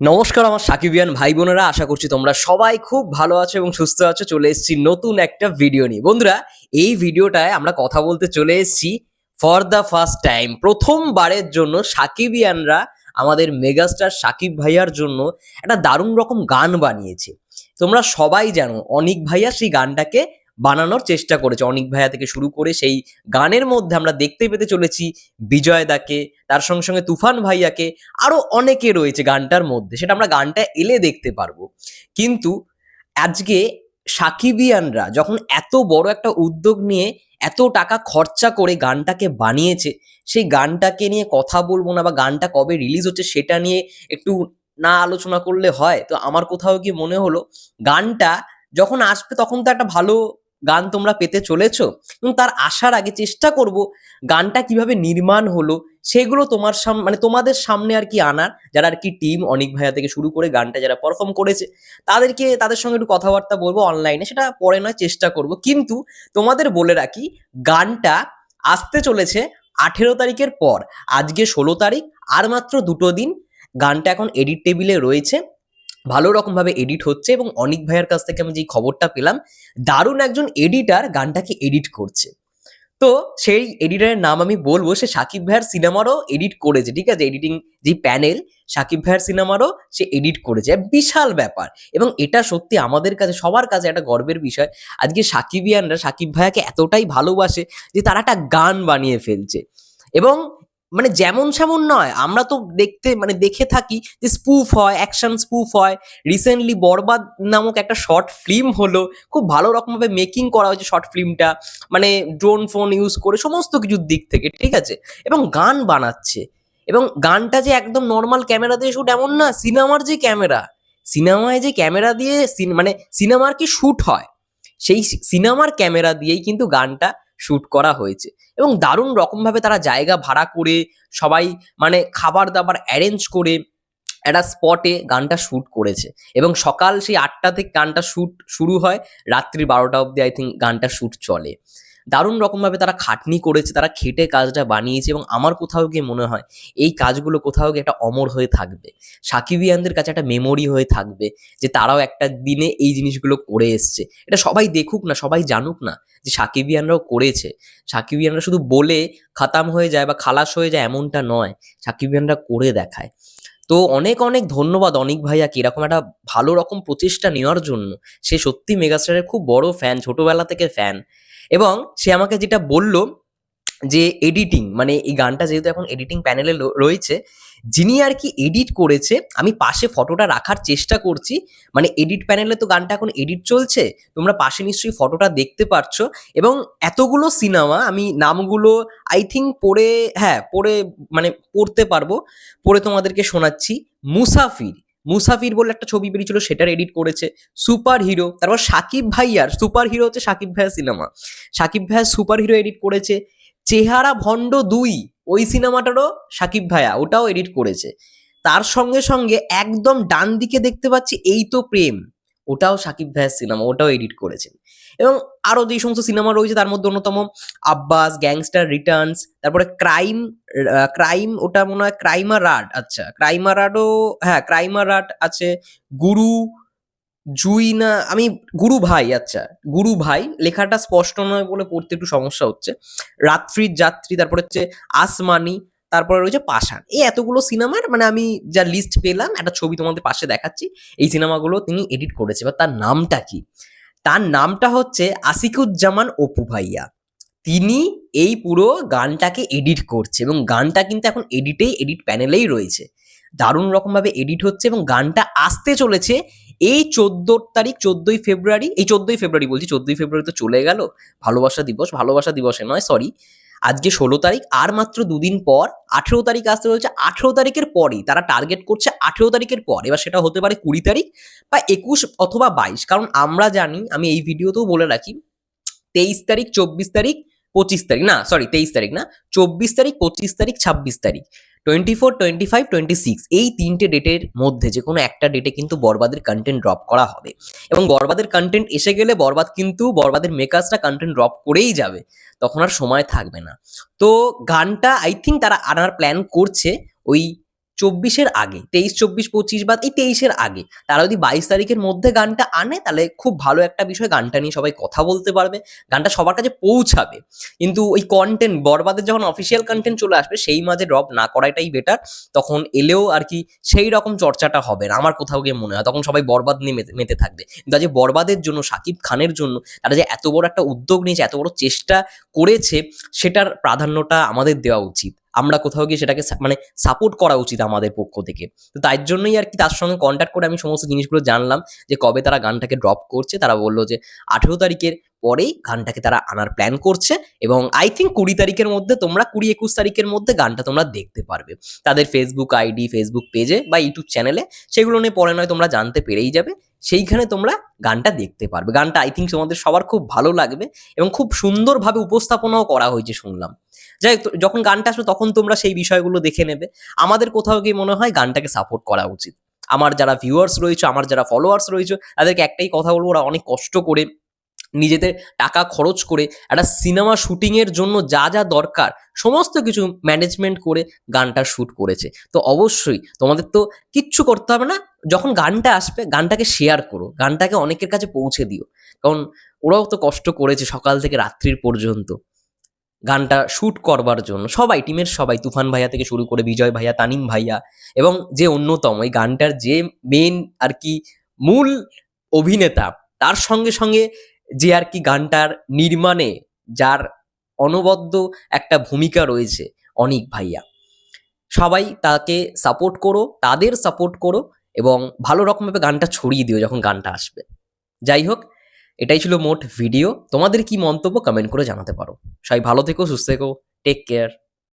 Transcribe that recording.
নমস্কার আমার সাকিবিয়ান ভাই বোনেরা, আশা করছি তোমরা সবাই খুব ভালো আছো এবং সুস্থ আছো। চলে এসেছি নতুন একটা ভিডিও নিয়ে। বন্ধুরা, এই ভিডিওটায় আমরা কথা বলতে চলে এসেছি ফর দ্য ফার্স্ট টাইম প্রথমবারের জন্য সাকিবিয়ানরা আমাদের মেগাস্টার সাকিব ভাইয়ার জন্য একটা দারুণ রকম গান বানিয়েছে। তোমরা সবাই জানো, অনিক ভাইয়া সেই গানটাকে বানানোর চেষ্টা করেছে। অনিক ভাইয়া থেকে শুরু করে সেই গানের মধ্যে আমরা দেখতে পেতে চলেছি বিজয় দাকে, তার সঙ্গে সঙ্গে তুফান ভাইয়াকে আরও অনেকে রয়েছে গানটার মধ্যে। সেটা আমরা গানটা এলে দেখতে পারব। কিন্তু আজকে সাকিবিয়ানরা যখন এত বড় একটা উদ্যোগ নিয়ে এত টাকা খরচা করে গানটাকে বানিয়েছে, সেই গানটাকে নিয়ে কথা বলব না বা গানটা কবে রিলিজ হচ্ছে সেটা নিয়ে একটু না আলোচনা করলে হয়। তো আমার কোথাও কি মনে হলো, গানটা যখন আসবে তখন তো একটা ভালো গান তোমরা পেতে চলেছো এবং তার আসার আগে চেষ্টা করব গানটা কীভাবে নির্মাণ হলো সেগুলো তোমার সামনে মানে তোমাদের সামনে আর কি আনার। যারা আর কি টিম অনেক ভাইয়া থেকে শুরু করে গানটা যারা পারফর্ম করেছে, তাদেরকে, তাদের সঙ্গে একটু কথাবার্তা বলব অনলাইনে সেটা পরে নয়, চেষ্টা করব। কিন্তু তোমাদের বলে রাখি, গানটা আসতে চলেছে আঠেরো তারিখের পর। আজকে ষোলো তারিখ, আর মাত্র দুটো দিন। গানটা এখন এডিট টেবিলে রয়েছে। ভালো রকমভাবে এডিট হচ্ছে এবং অনিক ভাইয়ের কাছ থেকে আমি যে খবরটা পেলাম, দারুণ একজন এডিটার গানটাকে এডিট করছে। তো সেই এডিটারের নাম আমি বলব, সে সাকিব ভাইয়ের সিনেমারও এডিট করেছে, ঠিক আছে? এডিটিং যে প্যানেল সাকিব ভাইয়ের সিনেমারও সে এডিট করেছে। বিশাল ব্যাপার। এবং এটা সত্যি আমাদের কাছে, সবার কাছে একটা গর্বের বিষয়। আজকে সাকিবিয়ানরা, সাকিব ভাইয়াকে এতটাই ভালোবাসে যে তারা একটা গান বানিয়ে ফেলছে। এবং মানে যেমন সেমন নয়, আমরা তো দেখতে মানে দেখে থাকি যে স্পুফ হয় অ্যাকশন স্পুফ হয়। রিসেন্টলি বরবাদ নামক একটা শর্ট ফিল্ম হলো, খুব ভালো রকমভাবে মেকিং করা হয়েছে শর্ট ফিল্মটা মানে ড্রোন ফোন ইউজ করে সমস্ত কিছুর দিক থেকে, ঠিক আছে? এবং গান বানাচ্ছে। এবং গানটা যে একদম নর্মাল ক্যামেরা দিয়ে শুট এমন না সিনেমার যে ক্যামেরা সিনেমায় যে ক্যামেরা দিয়ে মানে সিনেমার কি শ্যুট হয়? সেই সিনেমার ক্যামেরা দিয়েই কিন্তু গানটা শুট করা হয়েছে। এবং দারুণ রকমভাবে তারা জায়গা ভাড়া করে, সবাই মানে খাবার দাবার অ্যারেঞ্জ করে একটা স্পটে গানটা শ্যুট করেছে। এবং সকাল সেই আটটা থেকে গানটা শ্যুট শুরু হয়, রাত্রি বারোটা অবধি আই থিঙ্ক গানটা শ্যুট চলে। দারুণ রকমভাবে তারা খাটনি করেছে, তারা খেটে কাজটা বানিয়েছে এবং আমার কোথাও গিয়ে মনে হয় এই কাজগুলো কোথাও গিয়ে একটা অমর হয়ে থাকবে। সাকিবিয়ানদের কাছে একটা মেমোরি হয়ে থাকবে যে তারাও একটা দিনে এই জিনিসগুলো করে এসছে। এটা সবাই দেখুক না, সবাই জানুক না যে সাকিবিয়ানরাও করেছে। সাকিবিয়ানরা শুধু বলে খাতাম হয়ে যায় বা খালাস হয়ে যায় এমনটা নয়, সাকিবিয়ানরা করে দেখায়। তো অনেক অনেক ধন্যবাদ অনিক ভাইয়াকে এরকম একটা ভালো রকম প্রচেষ্টা নেওয়ার জন্য। সে সত্যি মেগাস্টারের খুব বড় ফ্যান ছোটবেলা থেকে ফ্যান এবং সে আমাকে যেটা বলল যে এডিটিং মানে এই গানটা যেহেতু এখন এডিটিং প্যানেলে রয়েছে, যিনি আর কি এডিট করেছে, আমি পাশে ফটোটা রাখার চেষ্টা করছি। মানে এডিট প্যানেলে তো গানটা এখন এডিট চলছে, তোমরা পাশে নিশ্চয়ই ফটোটা দেখতে পারছ। এবং এতগুলো সিনেমা আমি নামগুলো আই থিঙ্ক পড়ে হ্যাঁ পড়ে মানে পড়তে পারব, পড়ে তোমাদেরকে শোনাচ্ছি, মুসাফির। মুসাফির বলে একটা ছবি বেরিয়েছিল, সেটার এডিট করেছে সুপার হিরো তারপর সাকিব ভাইয়ার সুপার হিরো হচ্ছে সাকিব ভাইয়ার সিনেমা সাকিব ভাইয়া সুপার হিরো এডিট করেছে, চেহারা ভণ্ড দুই, ওই সিনেমাটারও সাকিব ভাইয়া, ওটাও এডিট করেছে, তার সঙ্গে সঙ্গে একদম ডান দিকে দেখতে পাচ্ছি এই তো প্রেম ওটাও সাকিব ভাইয়ের সিনেমা, ওটাও এডিট করেছেন। এবং আরও যে সমস্ত সিনেমা রয়েছে, তার মধ্যে অন্যতম আব্বাস গ্যাংস্টার রিটার্নস তারপরে ক্রাইম ক্রাইম ওটা মনে হয় ক্রাইমার রাট আচ্ছা। ক্রাইমার রাটও হ্যাঁ ক্রাইমার রাট আছে। গুরু, জুই না, আমি গুরু ভাই আচ্ছা। গুরু ভাই, লেখাটা স্পষ্ট নয় বলে পড়তে একটু সমস্যা হচ্ছে। রাত্রির যাত্রী, তারপরে হচ্ছে আসমানি তারপরে রয়েছে পাষাণ। এই এতগুলো সিনেমার মানে আমি যা লিস্ট পেলাম, একটা ছবি তোমাদের পাশে দেখাচ্ছি। এই সিনেমাগুলো তিনি এডিট করেছে। বা তার নামটা কি? তার নামটা হচ্ছে আসিকুজ্জামান অপু ভাইয়া। তিনি এই পুরো গানটাকে এডিট করছে এবং গানটা কিন্তু এখন এডিটেই এডিট প্যানেলেই রয়েছে। দারুণ রকমভাবে এডিট হচ্ছে এবং গানটা আসতে চলেছে এই চোদ্দ তারিখ, চোদ্দই ফেব্রুয়ারি। এই চোদ্দই ফেব্রুয়ারি বলছি, চোদ্দই ফেব্রুয়ারি তো চলে গেল। ভালোবাসা দিবস, ভালোবাসা দিবসে নয় সরি আজকে ষোলো তারিখ, আর মাত্র দুদিন পর, আঠেরো তারিখ আসতে বলছে, আঠেরো তারিখের পরেই, তারা টার্গেট করছে আঠেরো তারিখের পর, এবার সেটা হতে পারে কুড়ি তারিখ বা একুশ অথবা বাইশ, কারণ আমরা জানি, আমি এই ভিডিওতেও বলে রাখি, তেইশ তারিখ, চব্বিশ তারিখ পঁচিশ তারিখ, না সরি তেইশ তারিখ না, চব্বিশ তারিখ, পঁচিশ তারিখ, ছাব্বিশ তারিখ twenty four twenty five twenty six এই তিনটে ডেটের মধ্যে যে কোনো একটা ডেটে কিন্তু বরবাদের কন্টেন্ট ড্রপ করা হবে। এবং বরবাদের কন্টেন্ট এসে গেলে বরবাদ কিন্তু বরবাদের মেকার্সরা কন্টেন্ট ড্রপ করেই যাবে, তখন আর সময় থাকবে না। তো গানটা আই থিঙ্ক তারা আনার প্ল্যান করছে ওই চব্বিশের আগে, তেইশ, চব্বিশ, পঁচিশ বা এই তেইশের আগে, তারা যদি বাইশ তারিখের মধ্যে গানটা আনে, তাহলে খুব ভালো একটা বিষয় গানটা নিয়ে সবাই কথা বলতে পারবে, গানটা সবার কাছে পৌঁছাবে। কিন্তু ওই কন্টেন্ট বরবাদের যখন অফিসিয়াল কন্টেন্ট চলে আসবে, সেই মাঝে ড্রপ না করাটাই বেটার তখন এলেও আর কি সেই রকম চর্চাটা হবে না, আমার কোথাও গিয়ে মনে হয়, তখন সবাই বরবাদ নিয়ে মেতে মেতে থাকবে। কিন্তু আজ বরবাদের জন্য, সাকিব খানের জন্য, তারা যে এত বড় একটা উদ্যোগ নিয়েছে, এত বড় চেষ্টা করেছে, সেটার প্রাধান্যটা আমাদের দেওয়া উচিত। আমরা কোথাও গিয়ে সেটাকে মানে সাপোর্ট করা উচিত আমাদের পক্ষ থেকে। তো তাই জন্যই আর কি তার সঙ্গে কন্ট্যাক্ট করে আমি সমস্ত জিনিসগুলো জানলাম যে কবে তারা গানটাকে ড্রপ করছে। তারা বলল যে আঠেরো তারিখের পরেই গানটাকে তারা আনার প্ল্যান করছে এবং আই থিঙ্ক কুড়ি তারিখের মধ্যে তোমরা, কুড়ি একুশ তারিখের মধ্যে গানটা তোমরা দেখতে পারবে। তাদের ফেসবুক আইডি ফেসবুক পেজে বা ইউটিউব চ্যানেলে সেগুলো নিয়ে পরে নয় তোমরা জানতে পেরেই যাবে। সেইখানে তোমরা গানটা দেখতে পারবে। গানটা আই থিঙ্ক তোমাদের সবার খুব ভালো লাগবে এবং খুব সুন্দরভাবে উপস্থাপনাও করা হয়েছে শুনলাম। যাই যখন গানটা আসবে তখন তোমরা সেই বিষয়গুলো দেখে নেবে। আমাদের কোথাও গিয়ে মনে হয় গানটাকে সাপোর্ট করা উচিত? আমার যারা ভিউয়ার্স রয়েছে, আমার যারা ফলোয়ার্স রয়েছে, তাদেরকে একটাই কথা বলব, ওরা অনেক কষ্ট করে নিজেদের টাকা খরচ করে একটা সিনেমা শুটিংয়ের জন্য যা যা দরকার, সমস্ত কিছু ম্যানেজমেন্ট করে গানটা শ্যুট করেছে। তো অবশ্যই তোমাদের তো কিচ্ছু করতে হবে না, যখন গানটা আসবে, গানটাকে শেয়ার করো, গানটাকে অনেকের কাছে পৌঁছে দিও। কারণ ওরাও তো কষ্ট করেছে সকাল থেকে রাত্রির পর্যন্ত। গানটা শ্যুট করবার জন্য, সবাই, টিমের সবাই, তুফান ভাইয়া থেকে শুরু করে বিজয় ভাইয়া, তানিম ভাইয়া এবং যে অন্যতম, এই গানটার যে মেন আর কি মূল অভিনেতা, তার সঙ্গে সঙ্গে যে আর কি গানটার নির্মাণে যার অনবদ্য একটা ভূমিকা রয়েছে অনিক ভাইয়া। সবাই তাকে সাপোর্ট করো, তাদের সাপোর্ট করো এবং ভালো রকমভাবে গানটা ছড়িয়ে দিও যখন গানটা আসবে। যাই হোক, এটাই ছিল মোট ভিডিও তোমাদের কি মন্তব্য কমেন্ট করে জানাতে পারো। সবাই ভালো থেকো, সুস্থ থেকো টেক কেয়ার